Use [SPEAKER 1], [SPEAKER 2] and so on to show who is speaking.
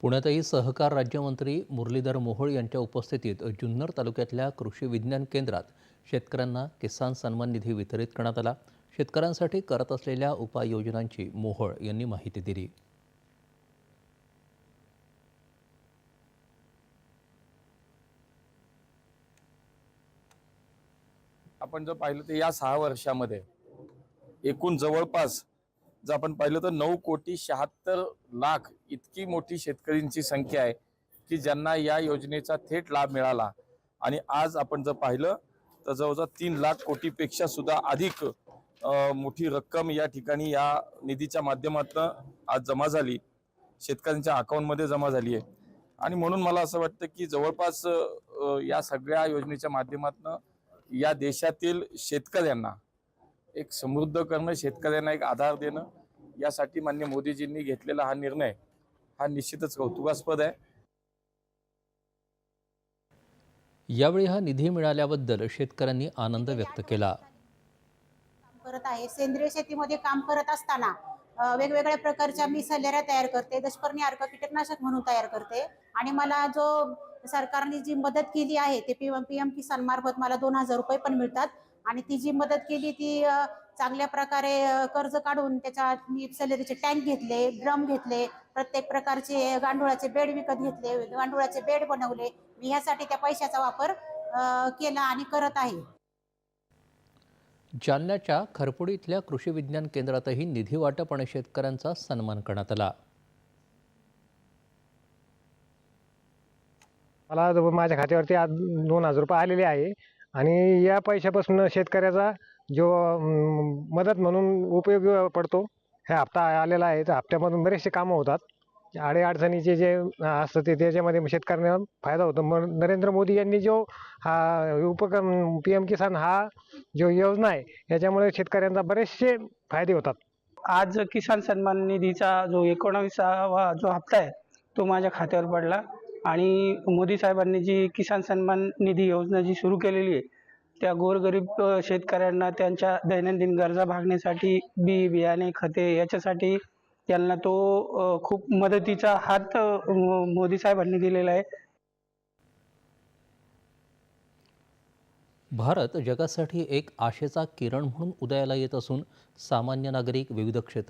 [SPEAKER 1] पुण्यातही सहकार राज्यमंत्री मुरलीधर मोहोळ यांच्या उपस्थितीत जुन्नर तालुक्यातल्या कृषी विज्ञान केंद्रात शेतकऱ्यांना किसान सन्मान निधी वितरित करण्यात आला. शेतकऱ्यांसाठी करत असलेल्या उपाययोजनांची मोहोळ यांनी माहिती दिली.
[SPEAKER 2] आपण जर पाहिलं तर या सहा वर्षामध्ये एकूण जवळपास जर आपण पाहिलं तर नऊ कोटी शहात्तर लाख इतकी मोठी शेतकऱ्यांची संख्या आहे की ज्यांना या योजनेचा थेट लाभ मिळाला. आणि आज आपण जर पाहिलं तर जवळजवळ तीन लाख कोटीपेक्षा सुद्धा अधिक मोठी रक्कम या ठिकाणी या निधीच्या माध्यमातून आज जमा झाली. शेतकऱ्यांच्या अकाउंटमध्ये जमा झाली आहे. आणि म्हणून मला असं वाटतं की जवळपास या सगळ्या योजनेच्या माध्यमातून या देशातील शेतकऱ्यांना एक समृद्ध करणं शेतकऱ्यांना एक आधार देणं यासाठी मान्य मोदीजींनी घेतलेला हा निर्णय हा निश्चितच कौतुकास्पद आहे.
[SPEAKER 1] यावेळी हा निधी मिळाल्याबद्दल शेतकऱ्यांनी आनंद व्यक्त केला.
[SPEAKER 3] करत आहे. सेंद्रिय शेतीमध्ये काम करत असताना वेगवेगळ्या प्रकारच्या मी सल्ल्याऱ्या तयार करते. दशपर्णी अर्क कीटकनाशक म्हणून तयार करते. आणि मला जो सरकारने जी मदत केली आहे ते पी पी एम किसान मार्फत मला दोन हजार रुपये पण मिळतात. आणि ती जी मदत केली ती चांगल्या प्रकारे कर्ज काढून त्याच्या मी सल्लेरीचे टँक घेतले ड्रम घेतले प्रत्येक प्रकारचे गांडुळाचे बेड विकत घेतले गांडुळाचे बेड बनवले. मी ह्यासाठी त्या पैशाचा वापर केला आणि करत आहे.
[SPEAKER 1] जालन्याच्या खरपुडी इथल्या कृषी विज्ञान केंद्रातही निधी वाटप आणि शेतकऱ्यांचा सन्मान करण्यात आला.
[SPEAKER 4] मला जवळ माझ्या खात्यावरती आज दोन हजार रुपये आलेले आहे. आणि या पैशापासून शेतकऱ्याचा जो मदत म्हणून उपयोग पडतो ह्या हप्ता आलेला आहे. त्या हप्त्यामधून बरेचसे कामं होतात. अडीअडचणीचे जे असतं ते त्याच्यामध्ये शेतकऱ्यांना फायदा होतो. मग नरेंद्र मोदी यांनी जो हा उपक्रम पी एम किसान हा जो योजना आहे याच्यामुळे शेतकऱ्यांना बरेचसे फायदे होतात.
[SPEAKER 5] आज किसान सन्मान निधीचा जो एकोणावीसावा जो हप्ता आहे तो माझ्या खात्यावर पडला. आणि मोदी साहेबांनी जी किसान सन्मान निधी योजना जी सुरू केलेली आहे त्या गोरगरीब शेतकऱ्यांना त्यांच्या दैनंदिन गरजा भागण्यासाठी बी बियाणे खते याच्यासाठी त्यांना तो खूप मदतीचा हात मोदी साहेबांनी दिलेला आहे.
[SPEAKER 1] भारत जगासाठी एक आशेचा किरण म्हणून उदयाला येत असून सामान्य नागरिक विविध क्षेत्र